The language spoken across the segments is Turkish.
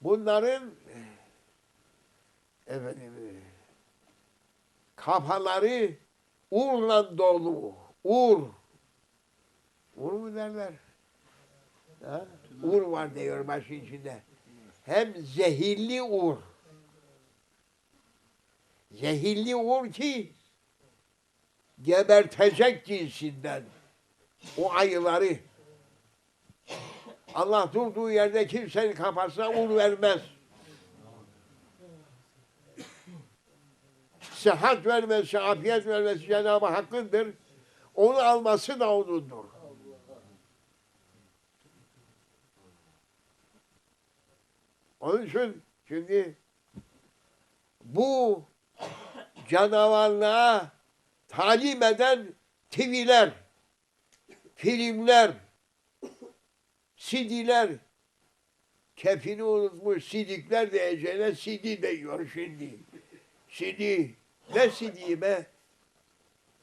Bunların efendim kafaları uğurla dolu. Uğur. Uğur mu derler? Ha? Uğur var diyor başın içinde. Hem zehirli uğur. Zehirli uğur ki gebertecek cinsinden o ayıları. Allah durduğu yerde kimsenin kafasına uğur vermez. Sıhhat vermesi, afiyet vermesi Cenab-ı Hakk'ındır. Onu alması da O'nundur. Onun için şimdi bu canavarlığa talim eden TV'ler, filmler, CD'ler, kefini unutmuş sidikler diyeceğine CD diyor şimdi. CD, ne be?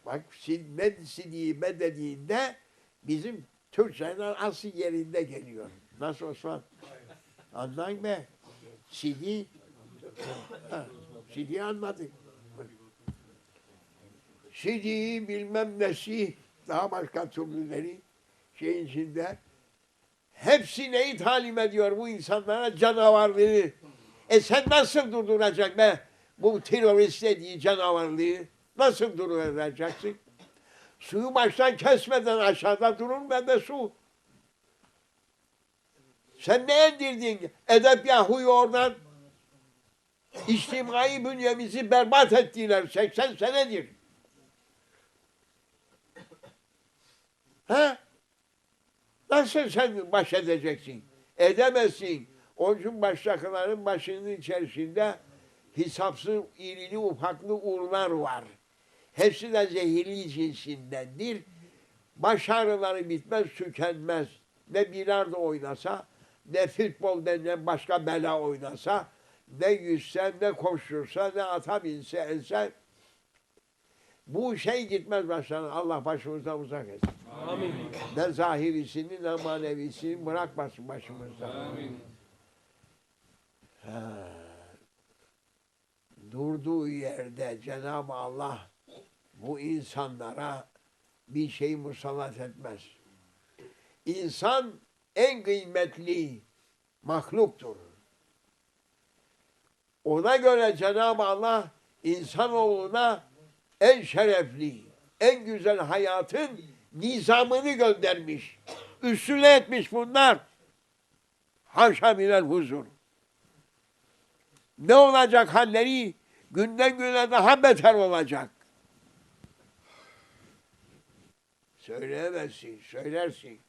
Bak sid- ne CD be dediğinde bizim Türkçe'nin asıl yerinde geliyor. Nasıl Osman? Anlayın mı? Ha, CD anladık. CD'yi bilmem nesi, daha başka türlüleri şeyin içinde. Hepsi neyi talim ediyor bu insanlara? Canavarlığı. E sen nasıl durduracaksın be bu terörist dediği canavarlığı? Nasıl durduracaksın? Suyu baştan kesmeden aşağıda durur mu be su? Sen ne endirdin? Edep Yahu'yu oradan içtimai bünyemizi berbat ettiler 80 senedir. Ha? Nasıl sen baş edeceksin? Edemezsin. Onun için baştakilerin başının içerisinde hesapsız irili ufaklı uğurlar var. Hepsi de zehirli cinsindendir. Baş ağrıları bitmez, tükenmez. Ne bilardo oynasa, ne futbol denilen başka bela oynasa, ne yüzse, ne koştursa, ne ata binse, else bu şey gitmez başlarına. Allah başımızdan uzak etsin. Amin. Ne zahirisini ne manevisini bırakmasın başımızdan. Amin. Ha. Durduğu yerde Cenab-ı Allah bu insanlara bir şey musallat etmez. İnsan en kıymetli mahluktur. Ona göre Cenab-ı Allah insanoğluna en şerefli, en güzel hayatın nizamını göndermiş. Üstüne etmiş bunlar. Haşa minel huzur. Ne olacak halleri? Günden güne daha beter olacak. Söyleyemezsin, söylersin.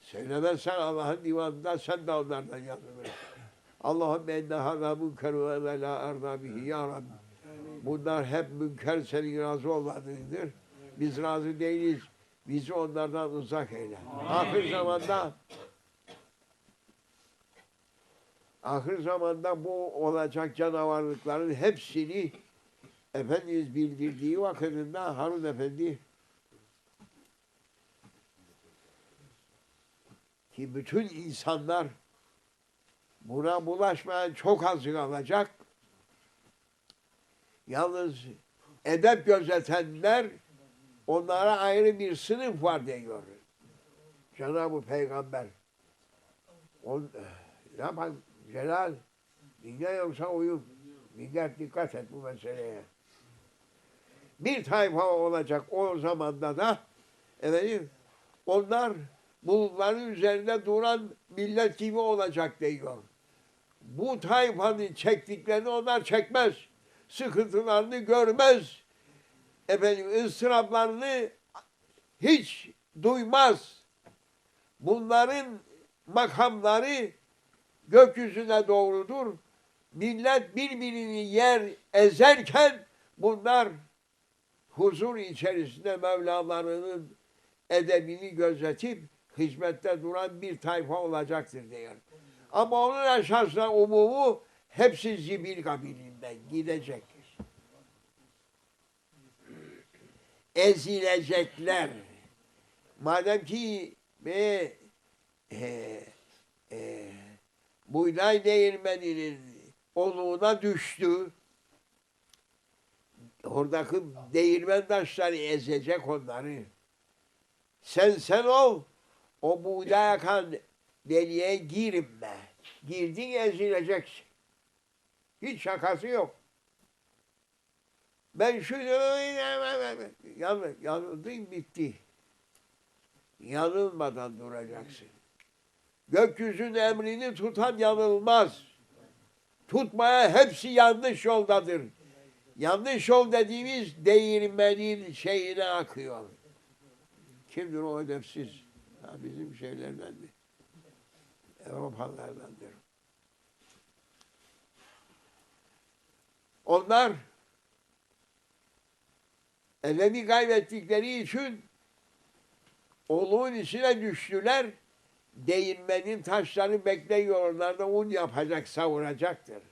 Söylemezsen Allah'ın divanında sen de onlardan yazılırsın. Allahümme enne hâzâ münker ve lâ erna bihi ya Rabbi. Bunlar hep münker senin razı olmadığındır. Biz razı değiliz. Bizi onlardan uzak eyle. Ahir zamanda ahir zamanda bu olacak canavarlıkların hepsini Efendimiz bildirdiği vakitinde Harun Efendi ki bütün insanlar buna bulaşmayan çok azı kalacak. Yalnız edep gözetenler onlara ayrı bir sınıf var diyor. Cenab-ı Peygamber. On, yapalım Celal? Dinle yoksa uyum. Millet dikkat et bu meseleye. Bir tayfa olacak o zamanda da efendim, onlar bulutların üzerinde duran millet gibi olacak diyor. Bu tayfanın çektiklerini onlar çekmez. Sıkıntılarını görmez. Efendim ıstıraplarını hiç duymaz. Bunların makamları gökyüzüne doğrudur. Millet birbirini yer ezerken bunlar huzur içerisinde Mevlalarının edebini gözetip hizmette duran bir tayfa olacaktır diyor. Ama onun esasında umumu hepsi zibil kabilinden gidecektir. Ezilecekler. Madem ki e, e, e, buğday değirmeninin oluğuna düştü. Oradaki değirmen taşları ezecek onları. Sen sen ol. O buğday akan deliğe girme. Girdin ezileceksin. Hiç şakası yok. Ben şunu yanı, yanıldın bitti. Yanılmadan duracaksın. Gökyüzünün emrini tutan yanılmaz. Tutmaya hepsi yanlış yoldadır. Yanlış yol dediğimiz değirmenin şeyine akıyor. Kimdir o edepsiz? Ha, bizim şeylerdendir. Avrupalılardandır. Onlar edebi kaybettikleri için oluğun içine düştüler. Değirmenin taşları bekliyor. Onlarda un yapacak, savuracaktır.